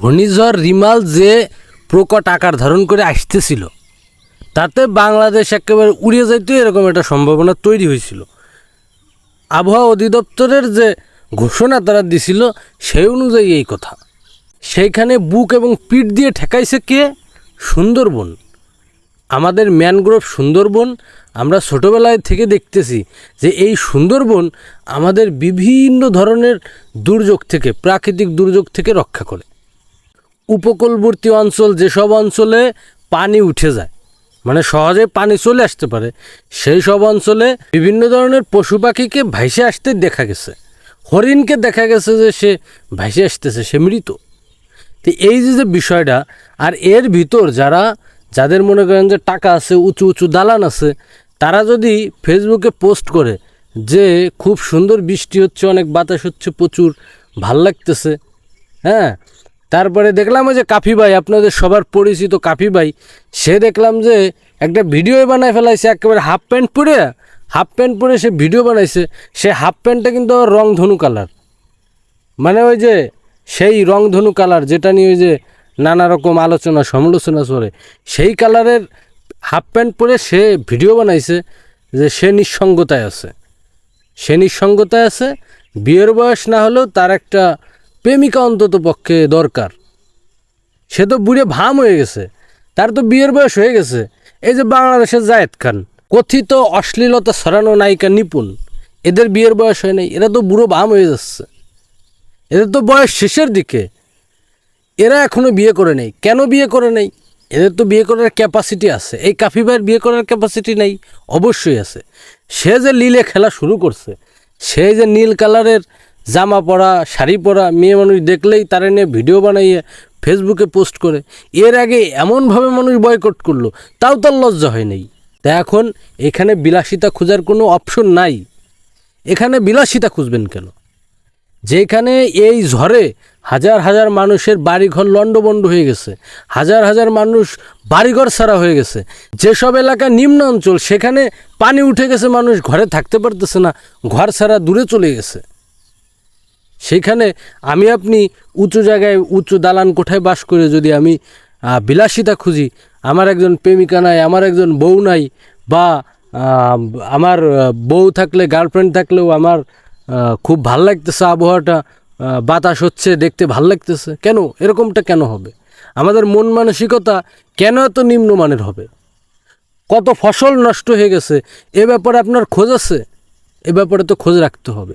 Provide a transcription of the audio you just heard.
ঘূর্ণিঝড় রিমাল যে প্রকট আকার ধারণ করে আসতেছিল, তাতে বাংলাদেশ একেবারে উড়িয়ে যাইতে এরকম একটা সম্ভাবনা তৈরি হয়েছিল। আবহাওয়া অধিদপ্তরের যে ঘোষণা তারা দিছিল, সেই অনুযায়ী এই কথা। সেইখানে বুক এবং পিঠ দিয়ে ঠেকাইছে কে? সুন্দরবন। আমাদের ম্যানগ্রোভ সুন্দরবন, আমরা ছোটোবেলায় থেকে দেখতেছি যে এই সুন্দরবন আমাদের বিভিন্ন ধরনের দুর্যোগ থেকে, প্রাকৃতিক দুর্যোগ থেকে রক্ষা করে। উপকূলবর্তী অঞ্চল যেসব অঞ্চলে পানি উঠে যায় মানে সহজে পানি চলে আসতে পারে সেই সব অঞ্চলে বিভিন্ন ধরনের পশু পাখিকে ভাইসে আসতে দেখা গেছে। হরিণকে দেখা গেছে যে সে ভাইসে আসতেছে, সে মৃত। তো এই যে যে বিষয়টা, আর এর ভিতর যারা, যাদের মনে করেন যে টাকা আছে, উঁচু উঁচু দালান আছে, তারা যদি ফেসবুকে পোস্ট করে যে খুব সুন্দর বৃষ্টি হচ্ছে, অনেক বাতাস হচ্ছে, প্রচুর, ভালো লাগতেছে হ্যাঁ তারপরে দেখলাম যে কাফি ভাই, আপনাদের সবার পরিচিত কাফি ভাই, সে দেখলাম যে একটা ভিডিও বানায় ফেলাইছে, একেবারে হাফ প্যান্ট পরে হাফ প্যান্ট পরে সে ভিডিও বানাইছে। সে হাফ প্যান্টটা কিন্তু রং ধনু কালার মানে ওই যে সেই রং ধনু কালার যেটা নিয়ে ওই যে নানা রকম আলোচনা, সমালোচনা করে সেই কালারের হাফ প্যান্ট পরে সে ভিডিও বানাইছে যে সে নিঃসঙ্গতায় আছে। সে নিঃসঙ্গতায় আছে, বিয়ের বয়স না হলেও তার একটা প্রেমিকা অন্তত পক্ষে দরকার। সে তো বুড়ে ভাম হয়ে গেছে। তার তো বিয়ের বয়স হয়ে গেছে। এই যে বাংলাদেশের জায়েদ খান, কথিত অশ্লীলতা ছড়ানো নায়িকা নিপুণ, এদের বিয়ের বয়স হয় নাই, এরা তো বুড়ো ভাম হয়ে যাচ্ছে। এদের তো বয়স শেষের দিকে। এরা এখনও বিয়ে করে নেই। কেন বিয়ে করে নেই? এদের তো বিয়ে করার ক্যাপাসিটি আছে। এই কাফি ভাইয়ের বিয়ে করার ক্যাপাসিটি নেই? অবশ্যই আছে। সে যে লীলে খেলা শুরু করছে, সে যে নীল কালারের জামা পরা, শাড়ি পরা মেয়ে মানুষ দেখলেই তারা নিয়ে ভিডিও বানাইয়ে ফেসবুকে পোস্ট করে। এর আগে এমনভাবে মানুষ বয়কট করল, তাও তার লজ্জা হয় নাই। তা এখন এখানে বিলাসিতা খোঁজার কোনো অপশন নাই। এখানে বিলাসিতা খুঁজবেন কেন? যেখানে এই ঝড়ে হাজার হাজার মানুষের বাড়িঘর লণ্ডবণ্ড হয়ে গেছে, হাজার হাজার মানুষ বাড়িঘর ছাড়া হয়ে গেছে। যেসব এলাকা নিম্ন অঞ্চল, সেখানে পানি উঠে গেছে, মানুষ ঘরে থাকতে পারতেছে না, ঘর ছাড়া দূরে চলে গেছে। সেখানে আমি আপনি উঁচু জায়গায় উঁচু দালান কোঠায় বাস করে যদি আমি বিলাসিতা খুঁজি, আমার একজন প্রেমিকা নাই, আমার একজন বউ নাই, বা আমার বউ থাকলে গার্লফ্রেন্ড থাকলেও আমার খুব ভালো লাগতেছে আবহাওয়াটা বাতাস হচ্ছে, দেখতে ভালো লাগতেছে, কেন? এরকমটা কেন হবে? আমাদের মন মানসিকতা কেন এত নিম্নমানের হবে? কত ফসল নষ্ট হয়ে গেছে, এ ব্যাপারে আপনার খোঁজ আছে? এ ব্যাপারে তো খোঁজ রাখতে হবে।